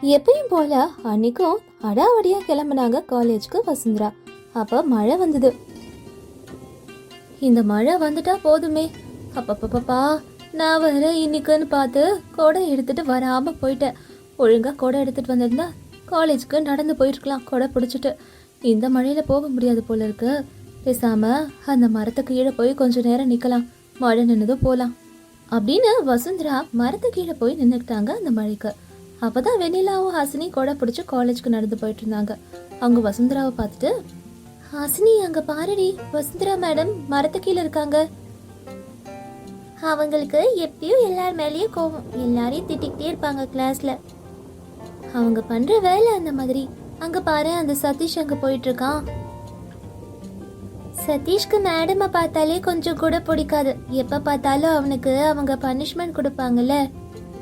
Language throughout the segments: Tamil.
எப்பயும் போல அன்னைக்கும் அடாவடியா கிளம்புனாங்க காலேஜ்க்கு வசுந்தரா. அப்ப மழை வந்தது. இந்த மழை வந்துட்டா போதுமே. அப்பப்பப்பா நான் வர இன்னைக்குன்னு பார்த்து கொடை எடுத்துட்டு வராம போயிட்டேன். ஒழுங்கா கொடை எடுத்துட்டு வந்திருந்தா காலேஜ்க்கு நடந்து போயிருக்கலாம் கொடை பிடிச்சிட்டு. இந்த மழையில போக முடியாது போல இருக்கு. பேசாம அந்த மரத்துக்கு கீழே போய் கொஞ்ச நேரம் நிக்கலாம். மழை நின்னதும் போலாம். அப்படின்னு வசுந்தரா மரத்து கீழே போய் நின்னுக்கிட்டாங்க அந்த மழைக்கு. அப்பதான் வெண்ணிலாவும் ஹாசினி கொடை பிடிச்சி காலேஜ்க்கு நடந்து போயிட்டு இருந்தாங்க. அவங்க வசுந்தராவை பார்த்துட்டு ஹாசினி அங்க பாருடி. வசுந்தரா மேடம் மரத்து கீழே இருக்காங்க. அவங்களுக்கு எப்பயும் எல்லார் மேலேயும் கோவம். எல்லாரையும் திட்டிக்கிட்டே இருப்பாங்க கிளாஸ்ல அவங்க பண்ற வேலை அந்த மாதிரி. அங்க பாரு அந்த சதீஷ் அங்க போயிட்டு இருக்கான் சதீஷ்க்கு மேடமை பார்த்தாலே கொஞ்சம் கூட பிடிக்காது. எப்ப பார்த்தாலும் அவனுக்கு அவங்க பனிஷ்மெண்ட் கொடுப்பாங்கல்ல?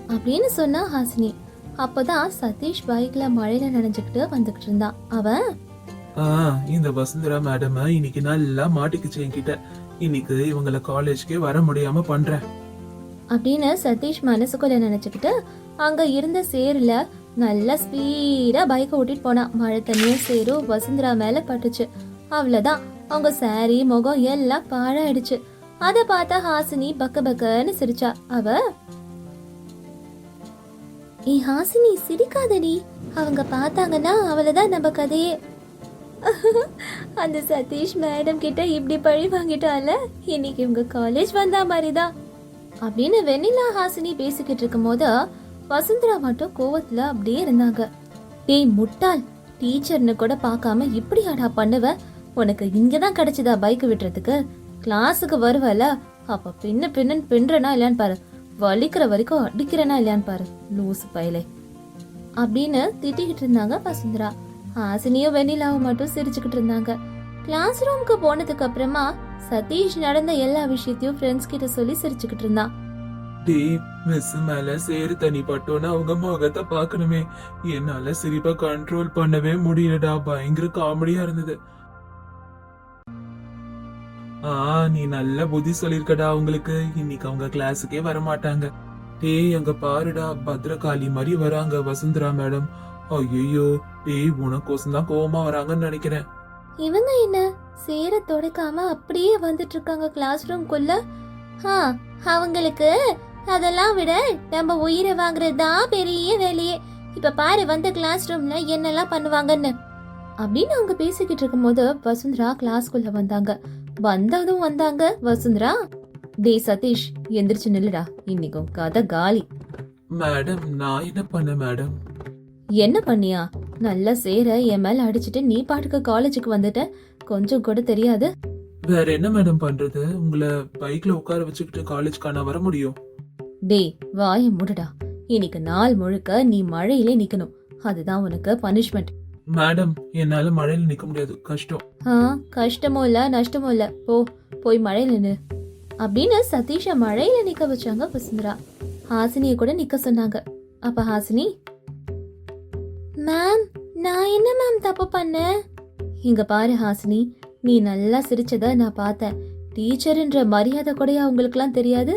அப்படின்னு சொன்னா ஹாசினி. அப்போதான் சதீஷ் பைக்ல மழையில நனைஞ்சுக்கிட்டு வந்துகிட்டு இருந்தான் அவன் ஆ இந்த வசுந்தரா மேடம் இன்னைக்கு நல்லா மாட்டிக்கிச்சு என்கிட்ட. இன்னைக்கு இவங்கள காலேஜ்க்கே வர முடியாம பண்றேன். அப்படின்னு சதீஷ் மனசுக்குள்ள நினைச்சுக்கிட்டு அங்க இருந்த சேருல நல்லா ஸ்பீடா பைக் ஓட்டிட்டு போனான் மழை தண்ணியும் சேரும் வசுந்தரா மேல பட்டுச்சு. அவ்வளவுதான். அவங்க சாரி முகம் எல்லாம் பாழாயிடுச்சு. அத பார்த்தா ஹாசினி பக்க பக்கன்னு சிரிச்சா. அவ ஏ ஹாசினி சிரிக்காதடி. அவங்க பார்த்தாங்கன்னா அவ்வளவுதான் நம்ம கதையே. அந்த சதீஷ் மேடம் கிட்ட இப்படி பழி வாங்கிட்டால? இன்னைக்கு இவங்க காலேஜ் வந்தா மாதிரிதான். அப்படின்னு வெண்ணிலா ஹாசினி பேசிக்கிட்டு இருக்கும்போது வசுந்தரா மட்டும் கோவத்துல அப்படியே இருந்தாங்க. டேய் முட்டாள். டீச்சர்னு கூட பார்க்காம இப்படியாடா பண்ணுவ? உனக்கு இங்கதான் கிடைச்சதா பைக் விட்டுறதுக்கு? கிளாஸுக்கு வருவல அப்ப பின்ன பின்னன் பின்றனா இல்லைன்னு பாரு. வலிக்கிற வரைக்கும் அடிக்கிறேனா இல்லையான்னு பாரு லூசு பயலே. அப்படின்னு திட்டிக்கிட்டு இருந்தாங்க வசுந்தரா. ஹாசினியும் வெண்ணிலாவும் மட்டும் சிரிச்சுக்கிட்டு இருந்தாங்க. கிளாஸ் ரூமுக்கு போனதுக்கு அப்புறமா சதீஷ் நடந்த எல்லா விஷயத்தையும் ஃப்ரெண்ட்ஸ் கிட்ட சொல்லி சிரிச்சுக்கிட்டு இருந்தான். டேய் மிஸ் மேல சேரு தண்ணி பட்டோன்னு அவங்க முகத்தை பார்க்கணுமே. என்னால சிரிப்பை கண்ட்ரோல் பண்ணவே முடியலடா. பயங்கர காமெடியா இருந்தது. ஆ நீ நல்ல புத்தி சொல்லிருக்கடா அவங்களுக்கு இன்னைக்கு அவங்க கிளாஸுக்கே வர மாட்டாங்க டேய் அங்க பாருடா பத்ரகாளி மாதிரி வராங்க வசுந்தரா மேடம். ஐயோ டேய் உனக்கோசம் தான் கோவமா வராங்கன்னு நினைக்கிறேன். இவங்க என்ன சேர தொடக்காம அப்படியே வந்துட்டு இருக்காங்க கிளாஸ் ரூம்குள்ள ஆ அவங்களுக்கு அதெல்லாம் விட நம்ம உயிரை வாங்குறது தான் பெரிய வேலையே. இப்ப பாரு வந்த கிளாஸ் ரூம்ல என்னெல்லாம் பண்ணுவாங்கன்னு. அப்படின்னு அவங்க பேசிக்கிட்டு இருக்கும்போது வசுந்தரா கிளாஸ்குள்ள வந்தாங்க. வந்ததும் வந்தாங்க வசுந்தரா? டேய் சதீஷ் எந்திரிச்சு நில்லுடா. இன்னைக்கும் கதை காலி. மேடம் நான் என்ன பண்ண மேடம்? என்ன பண்ணியா? நல்லா சேர என் மேல அடிச்சிட்டு நீ பாட்டுக்கு காலேஜுக்கு வந்துட்ட? கொஞ்சம் கூட தெரியாது. வேற என்ன மேடம் பண்றது? உங்களை பைக்ல உட்கார வச்சுக்கிட்டு காலேஜ்க்கான வர முடியும். டேய் வாய மூடுடா. இன்னைக்கு நாள் முழுக்க நீ மழையிலே நிக்கணும். அதுதான் உனக்கு பனிஷ்மெண்ட் மேடம் என்னால மழையில நிக்க முடியாது. கஷ்டம். ஆ கஷ்டமோ இல்ல நஷ்டமோ இல்ல. போ போய் மழையில நின்னு அப்படின்னு சதீஷ மழையில நிக்க வச்சாங்க வசுந்தரா. ஹாசினிய கூட நிக்க சொன்னாங்க. அப்ப ஹாசினி மேம் நான் என்ன மேம் தப்பு பண்ணேன் இங்க பாரு ஹாசினி நீ நல்லா சிரிச்சத நான் பார்த்தேன். டீச்சர்ன்ற மரியாதை கூடயா உங்களுக்குலாம் தெரியாது?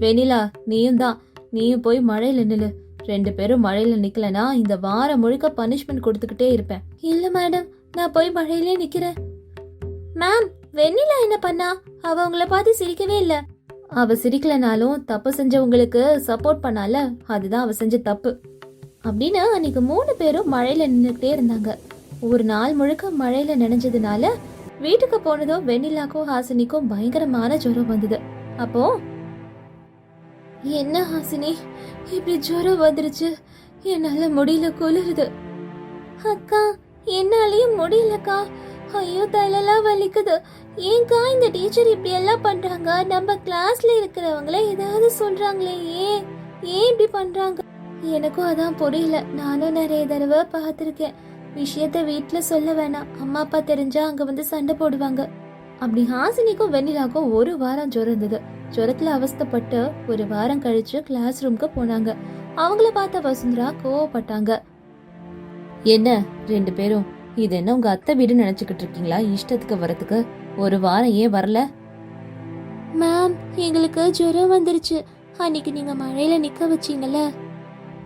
வெனிலா நீயும் தான். நீயும் போய் மழையில நில்லு. ரெண்டு பேரும் மழையில நிக்கலனா இந்த வாரம் முழுக்க பனிஷ்மெண்ட் கொடுத்துக்கிட்டே இருப்பேன். இல்ல மேடம் நான் போய் மழையிலே நிக்கிறேன். மேம் வெண்ணிலா என்ன பண்ணா? அவ உங்களை பார்த்து சிரிக்கவே இல்ல. அவ சிரிக்கலனாலும் தப்பு செஞ்சவங்களுக்கு சப்போர்ட் பண்ணால அதுதான் அவ செஞ்ச தப்பு. அப்படின்னு அன்னைக்கு மூணு பேரும் மழையில நின்றுட்டே இருந்தாங்க. ஒரு நாள் முழுக்க மழையில நினைஞ்சதுனால வீட்டுக்கு போனதும் வெண்ணிலாக்கும் ஹாசினிக்கும் பயங்கரமான ஜுரம் வந்தது. அப்போ என்ன ஹாசினி? இப்படி ஜுரம் வந்துருச்சு. என்னால முடியல குளிருது. அக்கா என்னாலயும் முடியலக்கா. ஐயோ தலையெல்லாம் வலிக்குது. ஏன்க்கா இந்த டீச்சர் இப்படி எல்லாம் பண்றாங்க? நம்ம கிளாஸ்ல இருக்கிறவங்கள ஏதாவது சொல்றாங்களே ஏன்? ஏன் இப்படி பண்றாங்க? எனக்கும் அதான் புரியல. நானும் நிறைய தடவை பார்த்துருக்கேன். விஷயத்த வீட்டில் சொல்ல வேணாம். அம்மா அப்பா தெரிஞ்சா அங்க வந்து சண்டை போடுவாங்க. அப்படி ஹாசினிக்கும் வெண்ணிலாக்கும் ஒரு வாரம் ஜுரம் இருந்தது. ஜுரத்துல அவஸ்தைப்பட்டு ஒரு வாரம் கழிச்சு கிளாஸ் ரூம்க்கு போனாங்க. அவங்கள பார்த்த வசுந்தரா கோவப்பட்டாங்க. என்ன ரெண்டு பேரும் இது என்ன உங்க அத்தை வீடு நினைச்சுக்கிட்டு இருக்கீங்களா? இஷ்டத்துக்கு வரதுக்கு ஒரு வாரம் ஏன் வரல? மேம் எங்களுக்கு ஜுரம் வந்துருச்சு. அன்னைக்கு நீங்க மழையில நிக்க வச்சீங்கல்ல.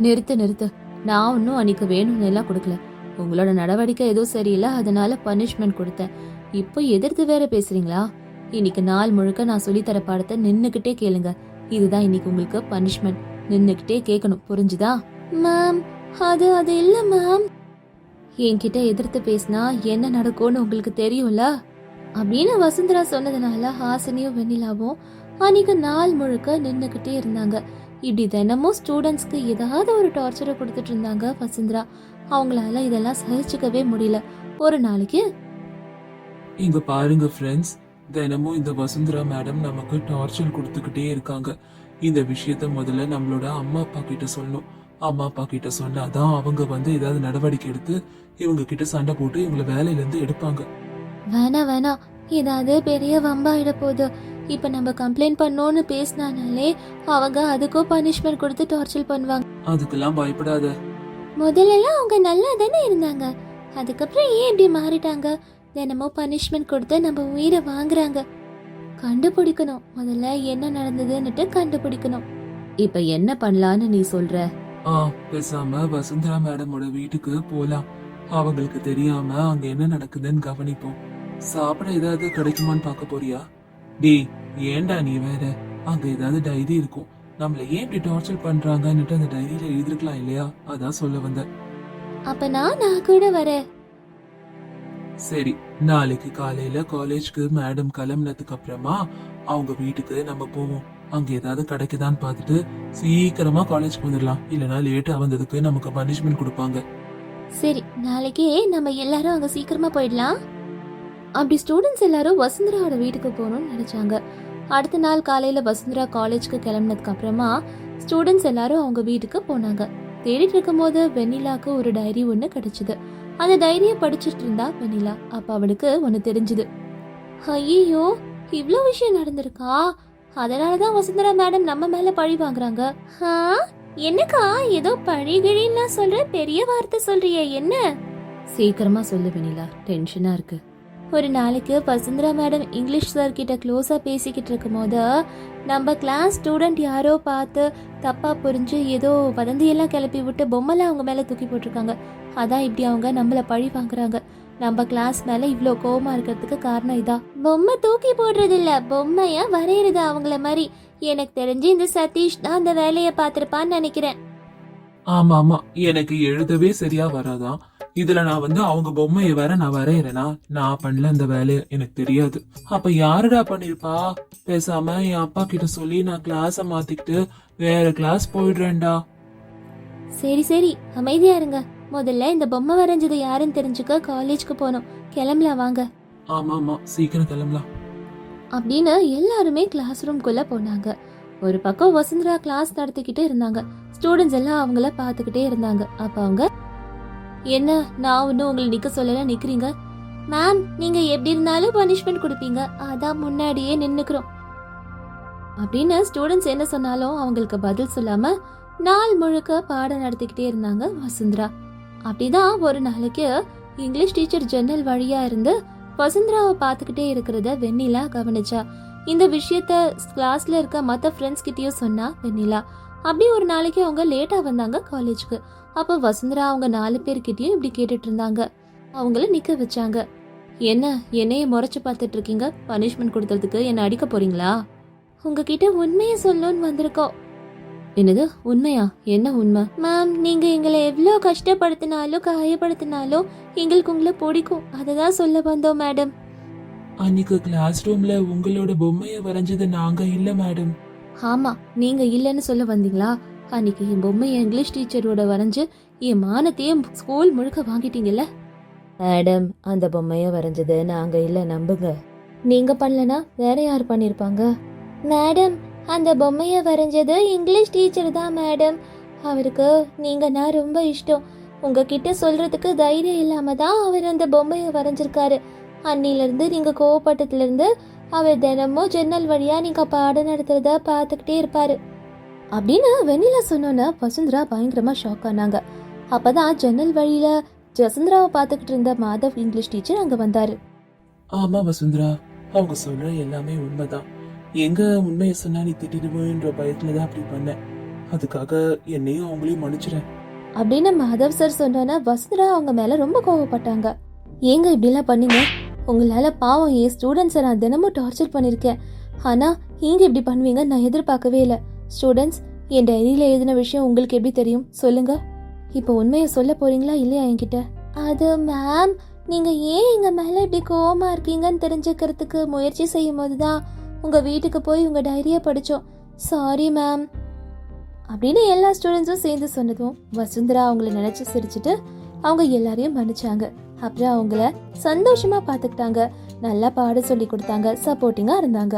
நிறுத்து நிறுத்து. நான் ஒன்றும் அன்னைக்கு வேணும்னு எல்லாம் கொடுக்கல. உங்களோட நடவடிக்கை எதுவும் சரியில்லை. அதனால பனிஷ்மெண்ட் கொடுத்தேன். இப்போ எதிர்த்து வேற பேசுறீங்களா? இன்னைக்கு நாள் முழுக்க நான் சொல்லித்தர பாடத்தை நின்னுக்கிட்டே கேளுங்க. இதுதான் இன்னைக்கு உங்களுக்கு பனிஷ்மெண்ட் நின்னுக்கிட்டே கேட்கணும். புரிஞ்சுதா? மேம் அது அது இல்ல மேம் என்கிட்ட எதிர்த்து பேசினா என்ன நடக்கும்னு உங்களுக்கு தெரியும்ல? அப்படின்னு வசுந்தரா சொன்னதுனால ஹாசினியும் வெண்ணிலாவும் அன்னைக்கு நாள் முழுக்க நின்றுக்கிட்டே இருந்தாங்க. இப்படி தினமும் ஸ்டூடெண்ட்ஸ்க்கு ஏதாவது ஒரு டார்ச்சரை கொடுத்துட்டு இருந்தாங்க வசுந்தரா. அவங்களால இதெல்லாம் சகிச்சுக்கவே முடியல. ஒரு நாளைக்கு இங்க பாருங்க ஃப்ரெண்ட்ஸ் தினமும் இந்த வசுந்தரா மேடம் நமக்கு டார்ச்சர் கொடுத்துக்கிட்டே இருக்காங்க. இந்த விஷயத்த முதல்ல நம்மளோட அம்மா அப்பா கிட்ட சொல்லணும். அம்மா அப்பா கிட்ட சொன்னாதான் அவங்க வந்து ஏதாவது நடவடிக்கை எடுத்து இவங்க கிட்ட சண்டை போட்டு இவங்கள வேலையில இருந்து எடுப்பாங்க. வேணா வேணா ஏதாவது பெரிய வம்பாயிட போகுது. இப்ப நம்ம கம்ப்ளைண்ட் பண்ணோன்னு பேசினானாலே அவங்க அதுக்கும் பனிஷ்மெண்ட் கொடுத்து டார்ச்சர் பண்ணுவாங்க. அதுக்கெல்லாம் பயப்படாத. முதல்லலாம் அவங்க நல்லா தானே இருந்தாங்க. அதுக்கப்புறம் ஏன் இப்படி மாறிட்டாங்க? தினமும் பனிஷ்மெண்ட் கொடுத்து நம்ம உயிரை வாங்குறாங்க. கண்டுபிடிக்கணும். முதல்ல என்ன நடந்ததுன்னுட்டு கண்டுபிடிக்கணும். இப்ப என்ன பண்ணலான்னு நீ சொல்ற? ஆ பேசாம வசுந்தரா மேடமோட வீட்டுக்கு போலாம். அவங்களுக்கு தெரியாம அங்க என்ன நடக்குதுன்னு கவனிப்போம். சாப்பிட ஏதாவது கிடைக்குமான்னு பார்க்க போறியா? டேய் ஏன்டா நீ வேற? அங்க ஏதாவது டைரி இருக்கும். நம்மள ஏன் இப்படி டார்ச்சர் பண்றாங்கன்னுட்டு அந்த டைரியில எழுதிருக்கலாம் இல்லையா? அதான் சொல்ல வந்தேன். அப்ப நான் நான் கூட வரேன். சரி நாளைக்கு காலையில காலேஜ்க்கு மேடம் கிளம்புனதுக்கு அப்புறமா அவங்க வீட்டுக்கு நம்ம போவோம். அங்க ஏதாவது கிடைக்குதான்னு பார்த்துட்டு சீக்கிரமா காலேஜ்க்கு வந்துடலாம் இல்லைன்னா லேட்டா வந்ததுக்கு நமக்கு பனிஷ்மெண்ட் கொடுப்பாங்க. சரி நாளைக்கே நம்ம எல்லாரும் அங்க சீக்கிரமா போயிடலாம். அப்படி ஸ்டூடெண்ட்ஸ் எல்லாரும் வசுந்தராவோட வீட்டுக்கு போகணும்னு நினைச்சாங்க. அடுத்த நாள் காலையில வசுந்தரா காலேஜ்க்கு கிளம்புனதுக்கு அப்புறமா ஸ்டூடெண்ட்ஸ் எல்லாரும் அவங்க வீட்டுக்கு போனாங்க. தேடிட்டு இருக்கும்போது வெண்ணிலாக்கு ஒரு டைரி ஒன்று கிடைச்சது. அந்த டைரியை படிச்சிட்டு இருந்தா வெண்ணிலா. அப்ப அவளுக்கு ஒன்று தெரிஞ்சுது. ஐயோ இவ்வளோ விஷயம் நடந்திருக்கா? அதனால தான் வசுந்தரா மேடம் நம்ம மேல பழி வாங்குறாங்க. ஆ? என்னக்கா? ஏதோ பழி கிழின்லாம் சொல்ற பெரிய வார்த்தை சொல்றிய என்ன? சீக்கிரமா சொல்லு வெனிலா டென்ஷனா இருக்கு. ஒரு நாளைக்கு வசுந்தரா மேடம் இங்கிலீஷ் சார் கிட்ட க்ளோஸா பேசிக்கிட்டு இருக்கும்போது நம்ம கிளாஸ் ஸ்டூடெண்ட் யாரோ பார்த்து தப்பா புரிஞ்சு ஏதோ வதந்தியெல்லாம் கிளப்பி விட்டு பொம்மைலாம் அவங்க மேல தூக்கி போட்டிருக்காங்க. அதான் இப்படி அவங்க நம்மள பழி வாங்குறாங்க. நம்ம கிளாஸ் மேல இவ்ளோ கோவமா இருக்கிறதுக்கு காரணம் இதா. பொம்மை தூக்கி போடுறது இல்ல பொம்மையா வரையறது அவங்கள மாதிரி? எனக்கு தெரிஞ்சு இந்த சதீஷ் தான் அந்த வேலையை பார்த்திருப்பான்னு நினைக்கிறேன். ஆமா ஆமா. எனக்கு எழுதவே சரியா வராதான் இதுல நான் வந்து அவங்க பொம்மையை வேற நான் வரையறேனா? நான் பண்ணல அந்த வேலையை. எனக்கு தெரியாது. அப்ப யாருடா பண்ணிருப்பா? பேசாம என் அப்பா கிட்ட சொல்லி நான் கிளாஸ மாத்திக்கிட்டு வேற கிளாஸ் போயிடுறேன்டா. சரி சரி. அமைதியா இருங்க. முதல்ல இந்த பொம்மை வரைஞ்சது யாருன்னு தெரிஞ்சுக்க காலேஜ்க்கு போகணும் கிளம்பலாம் வாங்க. ஆமா ஆமா. சீக்கிரம் கிளம்பலாம். அப்படின்னு எல்லாருமே கிளாஸ் ரூம்குள்ள போனாங்க. ஒரு பக்கம் வசுந்தரா கிளாஸ் நடத்திக்கிட்டே இருந்தாங்க. ஸ்டூடெண்ட்ஸ் எல்லாம் அவங்கள பார்த்துக்கிட்டே இருந்தாங்க. அப்ப அவங்க என்ன நான் ஒன்றும் உங்களை நிக்க சொல்லல நிக்கிறீங்க? மேம் நீங்க எப்படி இருந்தாலும் பனிஷ்மெண்ட் கொடுப்பீங்க. அதான் முன்னாடியே நின்னுக்கிறோம். அப்படின்னு ஸ்டூடெண்ட்ஸ் என்ன சொன்னாலும் அவங்களுக்கு பதில் சொல்லாம நாள் முழுக்க பாடம் நடத்திக்கிட்டே இருந்தாங்க வசுந்தரா. அப்படிதான் ஒரு நாளைக்கு இங்கிலீஷ் டீச்சர் ஜன்னல் வழியா இருந்து வசுந்தராவை பார்த்துக்கிட்டே இருக்கிறத வெண்ணிலா கவனிச்சா. இந்த விஷயத்த கிளாஸ்ல இருக்க மற்ற ஃப்ரெண்ட்ஸ் கிட்டயும் சொன்னா வெண்ணிலா. அப்படி ஒரு நாளைக்கு அவங்க லேட்டா வந்தாங்க காலேஜ்க்கு அப்ப வசுந்தரா அவங்க நாலு பேர்கிட்டயும் இப்படி கேட்டுட்டு இருந்தாங்க. அவங்கள நிக்க வச்சாங்க. என்ன என்னைய முறைச்சு பார்த்துட்டு இருக்கீங்க? பனிஷ்மெண்ட் கொடுத்ததுக்கு என்ன அடிக்க போறீங்களா? உங்ககிட்ட உண்மையை சொல்லணும்னு வந்திருக்கோம். என்னது உண்மையா? என்ன உண்மை? மேம் நீங்க எங்களை எவ்வளோ கஷ்டப்படுத்தினாலும் காயப்படுத்தினாலும் எங்களுக்கு உங்களை பிடிக்கும். அதை தான் சொல்ல வந்தோம் மேடம் அன்னைக்கு கிளாஸ் ரூம்ல உங்களோட பொம்மையை வரைஞ்சது நாங்க இல்ல மேடம் ஆமா நீங்க இல்லைன்னு சொல்ல வந்தீங்களா? அன்னைக்கு என் பொம்மையை இங்கிலீஷ் டீச்சரோட வரைஞ்சு என் மானத்தையே ஸ்கூல் முழுக்க வாங்கிட்டீங்கல்ல? மேடம் அந்த பொம்மைய வரைஞ்சது நாங்க இல்ல நம்புங்க. நீங்க பண்ணலனா வேற யார் பண்ணிருப்பாங்க? மேடம் அந்த பொம்மையை வரைஞ்சது இங்கிலீஷ் டீச்சர் தான் மேடம் அவருக்கு நீங்கன்னா ரொம்ப இஷ்டம். உங்ககிட்ட சொல்றதுக்கு தைரியம் இல்லாம தான் அவர் அந்த பொம்மையை வரைஞ்சிருக்காரு. அன்னில நீங்கள் நீங்க அவர் தினமும் ஜன்னல் வழியா நீங்க பாடம் நடத்துறத பார்த்துக்கிட்டே இருப்பாரு. அப்படின்னு வெண்ணிலா சொன்னோன்னே வசுந்தரா பயங்கரமா ஷாக் ஆனாங்க. அப்பதான் ஜன்னல் வழியில ஜசுந்தராவை பார்த்துக்கிட்டு இருந்த மாதவ் இங்கிலீஷ் டீச்சர் அங்க வந்தாரு. ஆமா வசுந்தரா அவங்க சொல்ற எல்லாமே உண்மைதான். எங்க உண்மையை சொன்னா நீ திட்டிடுவோன்ற பயத்துல தான் அப்படி பண்ணேன் அதுக்காக என்னையும் அவங்களையும் மன்னிச்சிடேன் அப்படின்னு மாதவ் சார் சொன்னோன்னா வசுந்தரா அவங்க மேல ரொம்ப கோவப்பட்டாங்க. ஏங்க இப்படிலாம் பண்ணீங்க? உங்களால பாவம் என் ஸ்டூடெண்ட்ஸை நான் தினமும் டார்ச்சர் பண்ணியிருக்கேன் ஆனா நீங்க இப்படி பண்ணுவீங்க? நான் எதிர்பார்க்கவே இல்லை. ஸ்டூடெண்ட்ஸ் என் டைரியில எழுதின விஷயம் உங்களுக்கு எப்படி தெரியும்? சொல்லுங்க. இப்போ உண்மையை சொல்ல போறீங்களா இல்லையா என்கிட்ட? அது மேம் நீங்க ஏன் எங்க மேல இப்படி கோவமா இருக்கீங்கன்னு தெரிஞ்சுக்கிறதுக்கு முயற்சி செய்யும் போதுதான் உங்க வீட்டுக்கு போய் உங்க டைரியை படித்தோம் சாரி மேம் அப்படின்னு எல்லா ஸ்டூடெண்ட்ஸும் சேர்ந்து சொன்னதும் வசுந்தரா அவங்கள நினச்சி சிரிச்சுட்டு அவங்க எல்லாரையும் மன்னிச்சாங்க. அப்புறம் அவங்கள சந்தோஷமா பார்த்துக்கிட்டாங்க நல்லா பாட சொல்லி கொடுத்தாங்க. சப்போர்ட்டிங்காக இருந்தாங்க.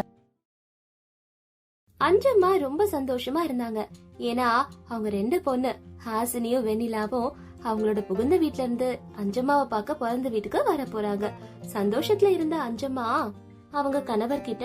அஞ்சம்மா ரொம்ப சந்தோஷமா இருந்தாங்க. ஏன்னா அவங்க ரெண்டு பொண்ணு ஹாசினியும் வெண்ணிலாவும் அவங்களோட புகுந்த வீட்ல இருந்து அஞ்சம்மாவை பார்க்க பிறந்த வீட்டுக்கு வர போறாங்க சந்தோஷத்துல இருந்த அஞ்சம்மா அவங்க கணவர்கிட்ட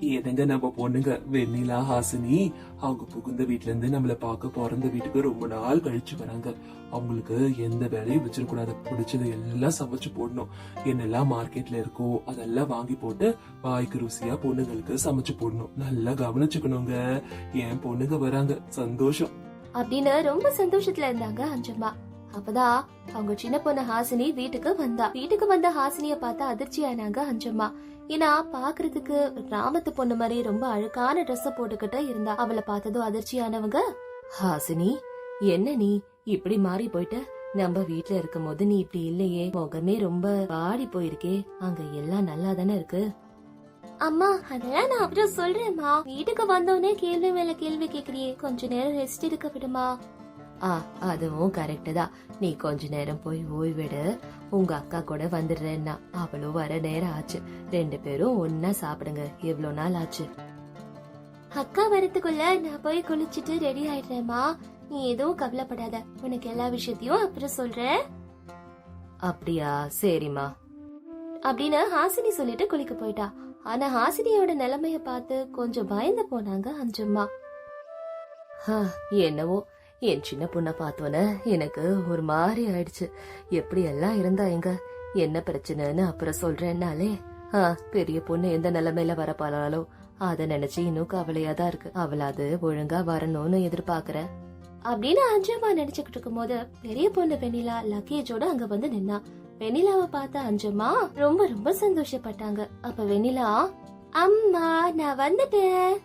ஏதங்க நம்ம பொண்ணுங்க வெண்ணிலா ஹாசினி அவங்க புகுந்த வீட்ல இருந்து நம்மள பார்க்க பிறந்த வீட்டுக்கு ரொம்ப நாள் கழிச்சு வராங்க. அவங்களுக்கு எந்த வேலையும் வச்சிடக்கூடாது. பிடிச்சது எல்லாம் சமைச்சு போடணும். என்னெல்லாம் மார்க்கெட்ல இருக்கோ அதெல்லாம் வாங்கி போட்டு வாய்க்கு ருசியா பொண்ணுங்களுக்கு சமைச்சு போடணும். நல்லா கவனிச்சுக்கணுங்க. என் பொண்ணுங்க வராங்க. சந்தோஷம். அப்படின்னு ரொம்ப சந்தோஷத்துல இருந்தாங்க அஞ்சம்மா. அப்பதான் அவங்க சின்ன பொண்ணு ஹாசினி வீட்டுக்கு வந்தா. வீட்டுக்கு வந்த ஹாசினிய பார்த்து அதிர்ச்சி ஆனாங்க அஞ்சம்மா. ஏன்னா பாக்குறதுக்கு ராமத்து கிராமத்து பொண்ணு மாதிரி ரொம்ப அழுக்கான ட்ரெஸ் போட்டுக்கிட்டு இருந்தா. அவளை பார்த்ததும் அதிர்ச்சியானவங்க ஹாசினி என்ன நீ? இப்படி மாறி போயிட்ட? நம்ம வீட்டுல இருக்கும் போது நீ இப்படி இல்லையே. முகமே ரொம்ப வாடி போயிருக்கே. அங்க எல்லாம் நல்லா தானே இருக்கு? அம்மா அதெல்லாம் நான் அப்புறம் சொல்றேம்மா. வீட்டுக்கு வந்தோடனே கேள்வி மேல கேள்வி கேக்குறியே. கொஞ்ச நேரம் ரெஸ்ட் எடுக்க விடுமா? ஆ அதுவும் கரெக்ட் தான். நீ கொஞ்ச நேரம் போய் ஓய்வெடு. உங்க அக்கா கூட வந்துடுறேன்னா அவளும் வர நேரம் ஆச்சு. ரெண்டு பேரும் ஒன்னா சாப்பிடுங்க. எவ்வளவு நாள் ஆச்சு. அக்கா வரதுக்குள்ள நான் போய் குளிச்சிட்டு ரெடி ஆயிடுறேம்மா. நீ எதுவும் கவலைப்படாத. உனக்கு எல்லா விஷயத்தையும் அப்புறம் சொல்றேன். அப்படியா? சரிம்மா. அப்படின்னு ஹாசினி சொல்லிட்டு குளிக்க போயிட்டா. ஆனா ஹாசினியோட நிலைமைய பார்த்து கொஞ்சம் பயந்து போனாங்க அஞ்சம்மா. என்னவோ. என் சின்ன பொண்ணை பார்த்தோன்னே எனக்கு ஒரு மாதிரி ஆயிடுச்சு. எப்படி எல்லாம் இருந்தா எங்க? என்ன பிரச்சனைன்னு அப்புறம் சொல்றேன்னாலே ஆ, பெரிய பொண்ணு எந்த நிலைமையில வரப்பாளாலோ அத நினைச்சு இன்னும் கவலையா தான் இருக்கு. அவளாது ஒழுங்கா வரணும்னு எதிர்பார்க்கற. அப்படின்னு அஞ்சம்மா நினைச்சுக்கிட்டு இருக்கும் போது பெரிய பொண்ணு வெண்ணிலா லக்கேஜோட அங்க வந்து நின்னா. வெண்ணிலாவை பார்த்த அஞ்சம்மா ரொம்ப ரொம்ப சந்தோஷப்பட்டாங்க. அப்ப வெண்ணிலா அம்மா நான் வந்துட்டேன்.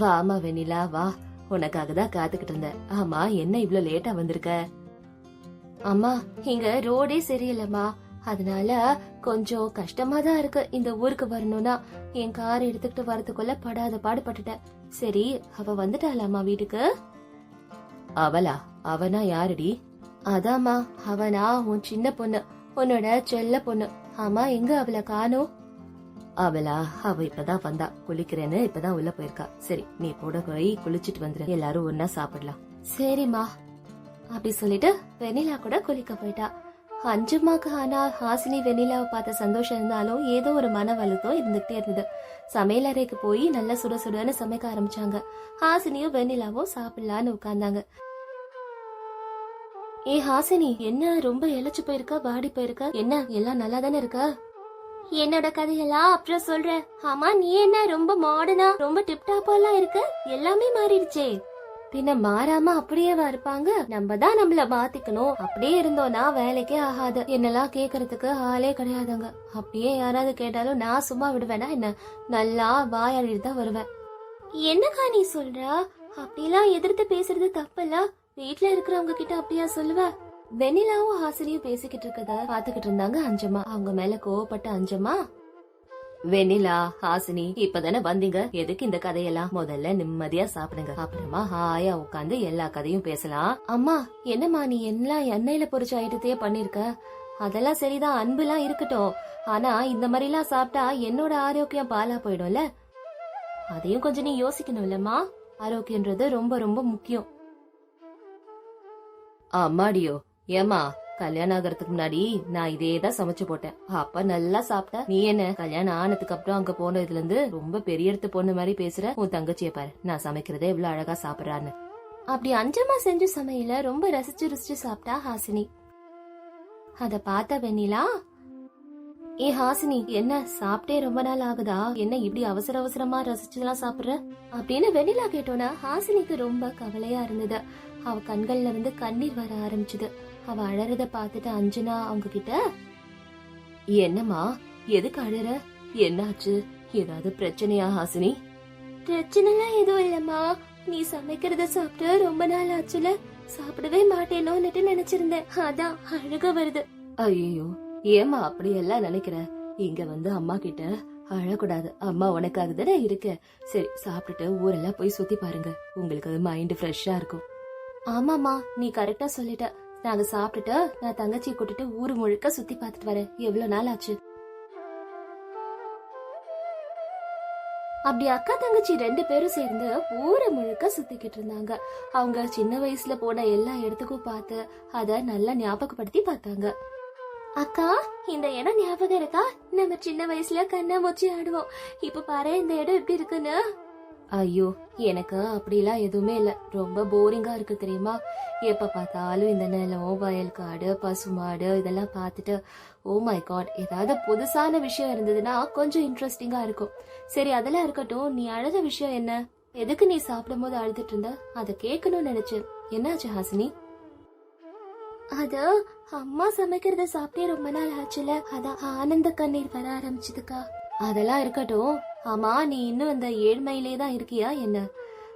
வாமா வெண்ணிலா வா. உனக்காக தான் காத்துக்கிட்டு இருந்தேன். ஆமா என்ன இவ்ளோ லேட்டா வந்திருக்க? அம்மா இங்க ரோடே சரியில்லைம்மா. அதனால கொஞ்சம் கஷ்டமா தான் இருக்கு. இந்த ஊருக்கு வரணும்னா என் கார் எடுத்துக்கிட்டு வரதுக்குள்ள படாத பாடுபட்டுட்டேன். சரி அவ வந்துட்டாளாமா வீட்டுக்கு? அவளா? அவனா யாருடி? அதாம்மா அவனா உன் சின்ன பொண்ணு. உன்னோட செல்ல பொண்ணு. ஆமா எங்க அவளை காணும்? அவளா? அவ இப்பதான் வந்தா. குளிக்கிறேன்னு இப்பதான் உள்ள போயிருக்கா. சரி நீ கூட போய் குளிச்சிட்டு வந்துரு. எல்லாரும் ஒன்னா சாப்பிடலாம். சரிம்மா. அப்படி சொல்லிட்டு வெண்ணிலா கூட குளிக்க போயிட்டா. அஞ்சுமாக்கு ஆனா ஹாசினி வெண்ணிலாவை பார்த்த சந்தோஷம் இருந்தாலும் ஏதோ ஒரு மன வலுத்தம் இருந்துகிட்டே இருந்தது. சமையல் அறைக்கு போய் நல்லா சுட சுடன்னு சமைக்க ஆரம்பிச்சாங்க. ஹாசினியும் வெண்ணிலாவும் சாப்பிடலான்னு உட்கார்ந்தாங்க. ஏ ஹாசினி என்ன ரொம்ப இழைச்சு போயிருக்கா? பாடி போயிருக்கா? என்ன எல்லாம் நல்லா தானே இருக்கா? என்னோட கதையெல்லாம் அப்புறம் சொல்றேன் ஆமா நீ என்ன ரொம்ப மாடர்னா ரொம்ப டிப்டாப்பெல்லாம் இருக்க? எல்லாமே மாறிடுச்சே. பின்ன மாறாம அப்படியேவா இருப்பாங்க? நம்ம தான் நம்மள மாத்திக்கணும். அப்படியே இருந்தோம்னா வேலைக்கே ஆகாது. என்னெல்லாம் கேக்குறதுக்கு ஆளே கிடையாதுங்க. அப்படியே யாராவது கேட்டாலும் நான் சும்மா விடுவேனா என்ன? நல்லா வாயாடிட்டு தான் வருவேன். என்னக்கா நீ சொல்ற? அப்படிலாம் எதிர்த்து பேசுறது தப்பல்ல. வீட்டுல இருக்கிறவங்க கிட்ட அப்படியா சொல்லுவேன் வெண்ணிலாவும் ஹாசினியும் பேசிக்கிட்டு இருக்கத பாத்துக்கிட்டு இருந்தாங்க அஞ்சம்மா. அவங்க மேல கோவப்பட்ட அஞ்சம்மா வெண்ணிலா ஹாசினி இப்பதானே வந்தீங்க? எதுக்கு இந்த கதையெல்லாம்? முதல்ல நிம்மதியா சாப்பிடுங்க. அப்புறமா ஹாயா உட்காந்து எல்லா கதையும் பேசலாம். அம்மா என்னம்மா நீ எல்லாம் எண்ணெயில பொறிச்ச ஐட்டத்தையே பண்ணிருக்க? அதெல்லாம் சரிதான் அன்புலாம் இருக்கட்டும். ஆனா இந்த மாதிரிலாம் சாப்பிட்டா என்னோட ஆரோக்கியம் பாலா போயிடும்ல? அதையும் கொஞ்சம் நீ யோசிக்கணும் இல்லம்மா ஆரோக்கியன்றது ரொம்ப ரொம்ப முக்கியம். அம்மாடியோ ஏமா கல்யாணம் ஆகறதுக்கு முன்னாடி நான் இதே தான் சமைச்சு போட்டேன். அப்ப நல்லா சாப்பிட்ட. நீ என்ன கல்யாணம் ஆனதுக்கு அப்புறம் அங்க போனதுல இருந்து ரொம்ப பெரிய இடத்து பொண்ணு மாதிரி பேசுற. உன் தங்கச்சிய பாரு நான் சமைக்கிறதே இவ்வளவு அழகா சாப்பிடறான்னு. அப்படி அஞ்சமா செஞ்ச சமையல ரொம்ப ரசிச்சு ருசிச்சு சாப்பிட்டா ஹாசினி. அத பார்த்த வெண்ணிலா ஏ ஹாசினி என்ன சாப்பிட்டே ரொம்ப நாள் ஆகுதா? என்ன இப்படி அவசர அவசரமா ரசிச்சுலாம் சாப்பிடுற? அப்படின்னு வெண்ணிலா கேட்டோன்னா ஹாசினிக்கு ரொம்ப கவலையா இருந்தது. அவ கண்கள்ல இருந்து கண்ணீர் வர ஆரம்பிச்சது. அவ அழறத பார்த்துட்டு அஞ்சனா அவங்க கிட்ட என்னம்மா எதுக்கு அழற? என்னாச்சு? ஏதாவது பிரச்சனையா ஹாசினி? பிரச்சனைலாம் எதுவும் இல்லம்மா. நீ சமைக்கிறத சாப்பிட்டு ரொம்ப நாள் ஆச்சுல. சாப்பிடவே மாட்டேனோன்னுட்டு நினைச்சிருந்தேன். அதான் அழுக வருது. ஐயோ ஏமா அப்படி எல்லாம் நினைக்கிற? இங்க வந்து அம்மா கிட்ட அழக்கூடாது. அம்மா உனக்காக தானே இருக்க. சரி சாப்பிட்டுட்டு ஊரெல்லாம் போய் சுத்தி பாருங்க. உங்களுக்கு மைண்ட் ஃப்ரெஷ்ஷா இருக்கும். ஆமாமா நீ கரெக்டா சொல்லிட்ட. நாங்க சாப்பிட்டுட்டு நான் தங்கச்சியை கூட்டிட்டு ஊரு முழுக்க சுத்தி பார்த்துட்டு வரேன். எவ்வளவு நாள் ஆச்சு? அப்படி அக்கா தங்கச்சி ரெண்டு பேரும் சேர்ந்து ஊரை முழுக்க சுத்திக்கிட்டு இருந்தாங்க. அவங்க சின்ன வயசுல போன எல்லா இடத்துக்கும் பார்த்து அத நல்லா ஞாபகப்படுத்தி பார்த்தாங்க. அக்கா இந்த இடம் ஞாபகம் இருக்கா? நம்ம சின்ன வயசுல கண்ணா மூச்சி ஆடுவோம். இப்ப பாரு இந்த இடம் எப்படி இருக்குன்னு. ஐயோ எனக்கு அப்படிலாம் எதுவுமே இல்லை. ரொம்ப போரிங்கா இருக்கு தெரியுமா? எப்ப பார்த்தாலும் இந்த நிலம் வயல் காடு பசுமாடு இதெல்லாம் பார்த்துட்டு ஓ மை காட் ஏதாவது புதுசான விஷயம் இருந்ததுன்னா கொஞ்சம் இன்ட்ரெஸ்டிங்கா இருக்கும். சரி அதெல்லாம் இருக்கட்டும். நீ அழுத விஷயம் என்ன? எதுக்கு நீ சாப்பிடும் போது அழுதுட்டு இருந்த? அதை கேட்கணும்னு நினைச்சேன். என்னாச்சு ஹாசினி? அது அம்மா சமைக்கிறத சாப்பிட்டே ரொம்ப நாள் ஆச்சுல. அதான் ஆனந்த கண்ணீர் வர ஆரம்பிச்சதுக்கா. அதெல்லாம் இருக்கட்டும். ஆமா நீ இன்னும் அந்த ஏழ்மையிலே தான் இருக்கியா என்ன?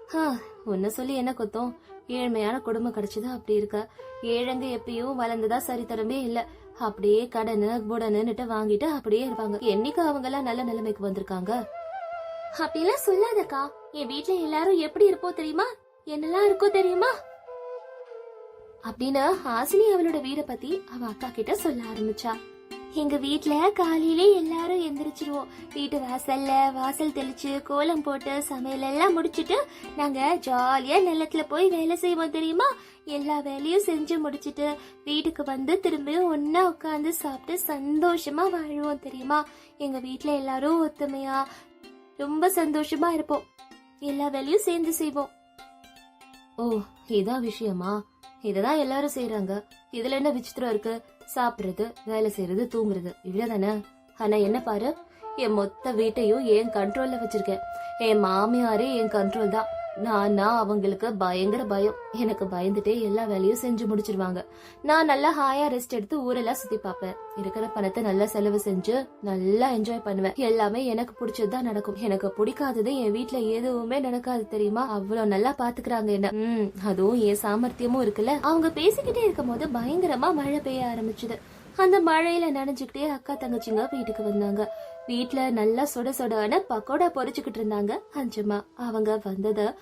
ஹா, உன்னை சொல்லி என்ன குத்தம்? ஏழ்மையான குடும்பம் கிடைச்சது அப்படி இருக்க. ஏழங்க எப்பயும் வளர்ந்ததா சரித்தரமே இல்ல. அப்படியே கடனு புடனுன்னுட்டு வாங்கிட்டு அப்படியே இருப்பாங்க. என்னைக்கு அவங்க எல்லாம் நல்ல நிலைமைக்கு வந்திருக்காங்க? அப்படிலாம் சொல்லாதக்கா. என் வீட்ல எல்லாரும் எப்படி இருப்போம் தெரியுமா? என்னெல்லாம் இருக்கோ தெரியுமா? அப்படின்னு ஹாசினி அவளோட வீட பத்தி அவ அக்கா கிட்ட சொல்ல ஆரம்பிச்சா. எங்க வீட்ல காலையிலே எல்லாரும் எந்திரிச்சிருவோம். வீட்டு வாசல்ல வாசல் தெளிச்சு கோலம் போட்டு சமையல் எல்லாம் முடிச்சிட்டு நாங்க ஜாலியா நிலத்துல போய் வேலை செய்வோம் தெரியுமா? எல்லா வேலையும் செஞ்சு முடிச்சிட்டு வீட்டுக்கு வந்து திரும்பியும் ஒன்னா உட்காந்து சாப்பிட்டு சந்தோஷமா வாழ்வோம் தெரியுமா? எங்க வீட்ல எல்லாரும் ஒத்துமையா ரொம்ப சந்தோஷமா இருப்போம். எல்லா வேலையும் சேர்ந்து செய்வோம். ஓ இதான் விஷயமா? இததான் எல்லாரும் செய்யறாங்க இதுல என்ன விசித்திரம் இருக்கு? சாப்பிடுறது வேலை செய்யறது தூங்குறது. இவ்வளவுதானே? ஆனா என்ன பாரு? என் மொத்த வீட்டையும் என் கண்ட்ரோல்ல வச்சிருக்கேன். என் மாமியாரே என் கண்ட்ரோல் தான். நானா அவங்களுக்கு பயங்கர பயம். எனக்கு பயந்துட்டே எல்லா வேலையும் செஞ்சு முடிச்சிருவாங்க. நான் நல்லா ஹாயா ரெஸ்ட் எடுத்து ஊரெல்லாம் சுத்தி பார்ப்பேன். இருக்கிற பணத்தை நல்லா செலவு செஞ்சு நல்லா என்ஜாய் பண்ணுவேன். எல்லாமே எனக்கு பிடிச்சதுதான் நடக்கும். எனக்கு பிடிக்காதது என் வீட்டுல எதுவுமே நடக்காது தெரியுமா? அவ்வளவு நல்லா பாத்துக்கிறாங்க என்ன. ம் அதுவும் என் சாமர்த்தியமும் இருக்குல்ல. அவங்க பேசிக்கிட்டே இருக்கும் போது பயங்கரமா மழை பெய்ய ஆரம்பிச்சுது. அந்த மழையில நனைஞ்சுக்கிட்டே அக்கா தங்கச்சிங்க வீட்டுக்கு வந்தாங்க. வீட்ல நல்லா சுட சுடான பக்கோடா பொறிச்சுக்கிட்டு இருந்தாங்க அஞ்சம்மா. அவங்க வந்தத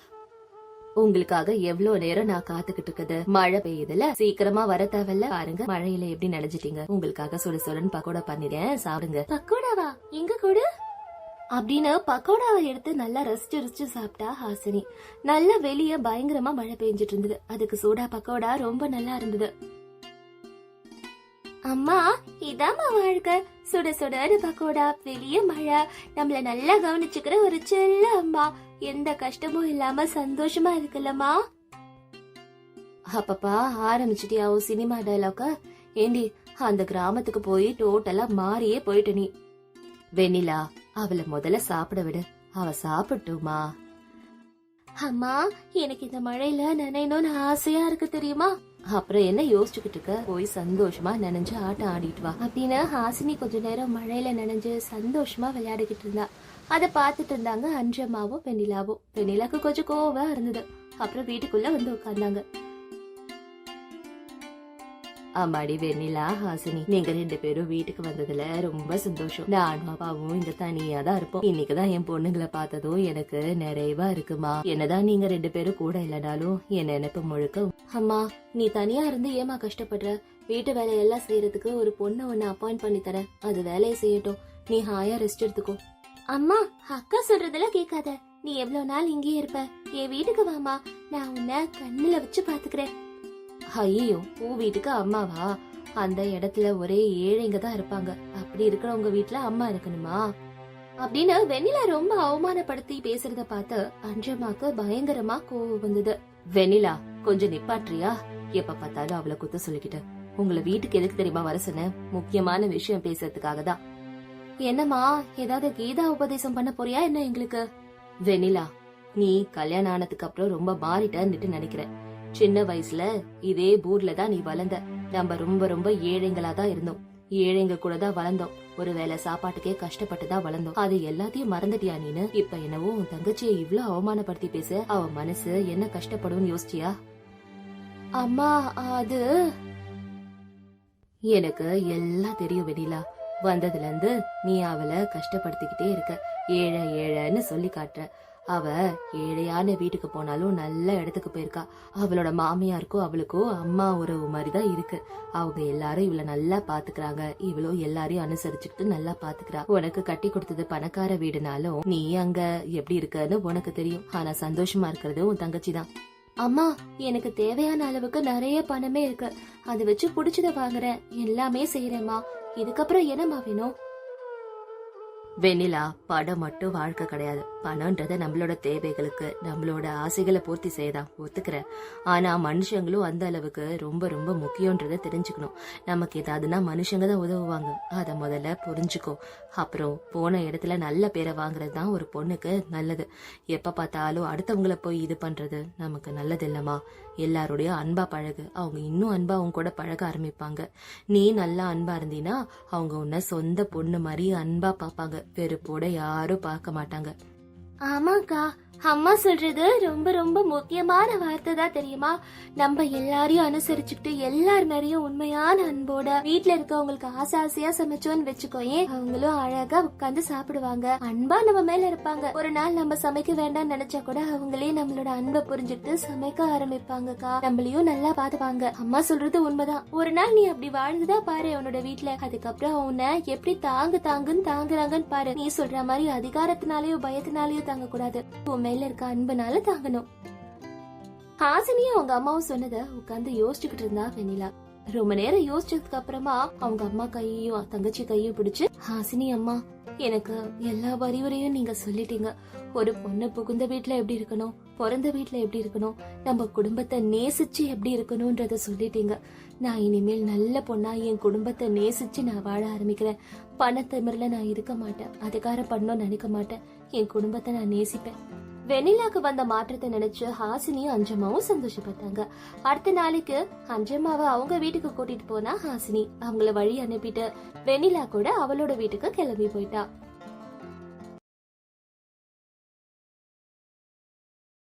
உங்களுக்காக எவ்வளவு நேரம் நான் காத்துக்கிட்டு இருக்குது? மழை பெய்யுதுல சீக்கிரமா வர தேவையில்ல. பாருங்க மழையில எப்படி நினைச்சிட்டீங்க உங்களுக்காக சுட சுடன்னு பக்கோடா பண்ணிட்டேன் சாப்பிடுங்க. பக்கோடாவா? எங்க கூட? அப்படின்னு பக்கோடாவை எடுத்து நல்லா ரசிச்சு ரசிச்சு சாப்பிட்டா ஹாசினி. நல்லா வெளியே பயங்கரமா மழை பெஞ்சிட்டு இருந்தது. அதுக்கு சூடா பக்கோடா ரொம்ப நல்லா இருந்தது. அம்மா இதாம்மா வாழ்க்கை. சுட சுடன்னு பக்கோடா வெளிய மழை. நம்மள நல்லா கவனிச்சுக்கிற ஒரு செல்ல அம்மா. எந்த கஷ்டமும் இல்லாம சந்தோஷமா இருக்குல்லம்மா. அப்பப்பா ஆரம்பிச்சிட்டியா உன் சினிமா டயலாக்க ஏண்டி அந்த கிராமத்துக்கு போய் டோட்டலா மாறியே போயிட்டு நீ. வெண்ணிலா அவளை முதல்ல சாப்பிட விடு. அவ சாப்பிட்டுமா? அம்மா எனக்கு இந்த மழையில நினைனோன்னு ஆசையா இருக்கு தெரியுமா? அப்புறம் என்ன யோசிச்சுக்கிட்டு இருக்க? போய் சந்தோஷமா நனைஞ்சு ஆட்டம் ஆடிட்டு வா. அப்படின்னு ஹாசினி கொஞ்ச நேரம் மழையில நனைஞ்சு சந்தோஷமா விளையாடிக்கிட்டு இருந்தா. அதை பார்த்துட்டு இருந்தாங்க அஞ்சம்மாவும் வெண்ணிலாவும். வெண்ணிலாக்கு கொஞ்சம் கோவம் இருந்தது. அப்புறம் வீட்டுக்குள்ள வந்து உட்கார்ந்தாங்க. ஆமாடி வெண்ணிலா ஹாசினி. நீங்க ரெண்டு பேரும் வீட்டுக்கு வந்ததுல ரொம்ப சந்தோஷம். நானும் அப்பாவும் இங்க தனியா தான் இருப்போம். இன்னைக்குதான் என் பொண்ணுங்களை பார்த்ததும் எனக்கு நிறைவா இருக்குமா? என்னதான் நீங்க ரெண்டு பேரும் கூட இல்லனாலும் என் நினைப்பு முழுக்க அம்மா நீ தனியா இருந்து ஏமா கஷ்டப்படுற? வீட்டு வேலையெல்லாம் செய்யறதுக்கு ஒரு பொண்ணை ஒன்னு அப்பாயிண்ட் பண்ணி தரேன். அது வேலையை செய்யட்டும். நீ ஹாயா ரெஸ்ட் எடுத்துக்கோ. அம்மா அக்கா சொல்றதெல்லாம் கேட்காத. நீ எவ்வளவு நாள் இங்கேயே இருப்ப? என் வீட்டுக்கு வாமா நான் உன்னை கண்ணுல வச்சு பாத்துக்கிறேன் ஐயோ உன் வீட்டுக்கு அம்மாவா? அந்த இடத்துல ஒரே ஏழைங்க தான் இருப்பாங்க. அப்படி இருக்கிறவங்க வீட்டுல அம்மா இருக்கணுமா? அப்படின்னு வெண்ணிலா ரொம்ப அவமானப்படுத்தி பேசுறத பார்த்து அஞ்சம்மாக்கு பயங்கரமா கோவம் வந்தது. வெண்ணிலா கொஞ்சம் நிப்பாட்றியா எப்ப பார்த்தாலும் அவளை குத்த சொல்லிக்கிட்டு உங்களை வீட்டுக்கு எதுக்கு தெரியுமா வர சொன்னேன் முக்கியமான விஷயம் பேசுறதுக்காக தான். என்னம்மா ஏதாவது கீதா உபதேசம் பண்ண போறியா என்ன எங்களுக்கு? வெண்ணிலா நீ கல்யாணம் ஆனதுக்கு அப்புறம் ரொம்ப மாறிட்டன்னுட்டு நினைக்கிறேன். சின்ன வயசுல இதே ஊர்ல தான் நீ வளர்ந்த நம்ம ரொம்ப ரொம்ப ஏழைங்களா தான் இருந்தோம். ஏழைங்க கூட தான் வளர்ந்தோம் ஒருவேளை சாப்பாட்டுக்கே கஷ்டப்பட்டு தான் வளர்ந்தோம் அது எல்லாத்தையும் மறந்துட்டியா நீனு? இப்ப என்னவோ உன் தங்கச்சியை இவ்ளோ அவமானப்படுத்தி பேச. அவ மனசு என்ன கஷ்டப்படும்னு யோசிச்சியா? அம்மா அது எனக்கு எல்லாம் தெரியும் வெனிலா வந்ததுல இருந்து நீ அவளை கஷ்டப்படுத்திக்கிட்டே இருக்க. ஏழை ஏழைன்னு சொல்லி காட்டுற. அவ ஏழையான வீட்டுக்கு போனாலும் நல்ல இடத்துக்கு போயிருக்கா. அவளோட மாமியாருக்கும் அவளுக்கும் அம்மா உறவு மாதிரி தான் இருக்கு. அவங்க எல்லாரும் இவள நல்லா பாத்துக்கிறாங்க. இவளோ எல்லாரையும் அனுசரிச்சுக்கிட்டு நல்லா பாத்துக்கிறா. உனக்கு கட்டி கொடுத்தது பணக்கார வீடுனாலும் நீ அங்க எப்படி இருக்கன்னு உனக்கு தெரியும். ஆனா சந்தோஷமா இருக்கிறது உன் தங்கச்சி தான் அம்மா எனக்கு தேவையான அளவுக்கு நிறைய பணமே இருக்கு. அதை வச்சு புடிச்சத வாங்குறேன். எல்லாமே செய்யறேம்மா இதுக்கப்புறம் என்னம்மா வேணும்? வெண்ணிலா படம் மட்டும் வாழ்க்கை கிடையாது. பணம்ன்றத நம்மளோட தேவைகளுக்கு நம்மளோட ஆசைகளை பூர்த்தி செய்யதான். ஒத்துக்கிறேன் ஆனா மனுஷங்களும் அந்த அளவுக்கு ரொம்ப ரொம்ப முக்கியன்றத தெரிஞ்சுக்கணும். நமக்கு ஏதாவதுன்னா மனுஷங்க தான் உதவுவாங்க. அதை முதல்ல புரிஞ்சுக்கோ. அப்புறம் போன இடத்துல நல்ல பேரை வாங்குறது தான் ஒரு பொண்ணுக்கு நல்லது. எப்ப பார்த்தாலும் அடுத்தவங்கள போய் இது பண்றது நமக்கு நல்லது இல்லம்மா. எல்லாரோடைய அன்பா பழகு. அவங்க இன்னும் அன்பா அவங்க கூட பழக ஆரம்பிப்பாங்க. நீ நல்லா அன்பா இருந்தீனா அவங்க உன்னை சொந்த பொண்ணு மாதிரி அன்பா பாப்பாங்க வெறுப்போட யாரும் பார்க்க மாட்டாங்க. ஆமாக்கா. அம்மா சொல்றது ரொம்ப ரொம்ப முக்கியமான வார்த்தை தான் தெரியுமா? நம்ம எல்லாரையும் அனுசரிச்சுக்கிட்டு எல்லார் மேலயும் உண்மையான அன்போட வீட்டுல இருக்கவங்களுக்கு ஆசை ஆசையா சமைச்சோன்னு வச்சுக்கோயே அவங்களும் அழகா உட்கார்ந்து சாப்பிடுவாங்க. அன்பா நம்ம மேல இருப்பாங்க. ஒரு நாள் நம்ம சமைக்க வேண்டாம்னு நினைச்சா கூட அவங்களே நம்மளோட அன்பை புரிஞ்சுட்டு சமைக்க ஆரம்பிப்பாங்கக்கா. நம்மளையும் நல்லா பாத்துப்பாங்க அம்மா சொல்றது உண்மைதான். ஒரு நாள் நீ அப்படி வாழ்ந்துதான் பாரு உன்னோட வீட்டுல அதுக்கப்புறம் உன்னை எப்படி தாங்கு தாங்குன்னு தாங்குறாங்கன்னு பாரு. நீ சொல்ற மாதிரி அதிகாரத்தினாலயோ பயத்தினாலயோ தாங்க கூடாது மேல இருக்க அன்பனால தாங்கணும். ஹாசினியும் அவங்க அம்மாவும் சொன்னதை உட்கார்ந்து யோசிச்சுக்கிட்டு இருந்தா வெண்ணிலா. ரொம்ப நேரம் யோசிச்சதுக்கு அப்புறமா அவங்க அம்மா கையையும் தங்கச்சி கையும் பிடிச்சு ஹாசினி அம்மா எனக்கு எல்லா வரிவரையும் நீங்க சொல்லிட்டீங்க. ஒரு பொண்ணு புகுந்த வீட்டுல எப்படி இருக்கணும் பிறந்த வீட்டுல எப்படி இருக்கணும் நம்ம குடும்பத்தை நேசிச்சு எப்படி இருக்கணும்ன்றத சொல்லிட்டீங்க. நான் இனிமேல் நல்ல பொண்ணா என் குடும்பத்தை நேசிச்சு நான் வாழ ஆரம்பிக்கிறேன். பணத்திமிரில நான் இருக்க மாட்டேன். அதிகாரம் பண்ணோம்னு நினைக்க மாட்டேன். என் குடும்பத்தை நான் நேசிப்பேன். வெண்ணிலாக்கு வந்த மாற்றத்தை நினைச்சு ஹாசினியும் அஞ்சம்மாவும் சந்தோஷப்பட்டாங்க. அடுத்த நாளைக்கு அஞ்சம்மாவை அவங்க வீட்டுக்கு கூட்டிட்டு போனா ஹாசினி. அவங்கள வழி அனுப்பிட்டு வெண்ணிலா கூட அவளோட வீட்டுக்கு கிளம்பி போயிட்டா.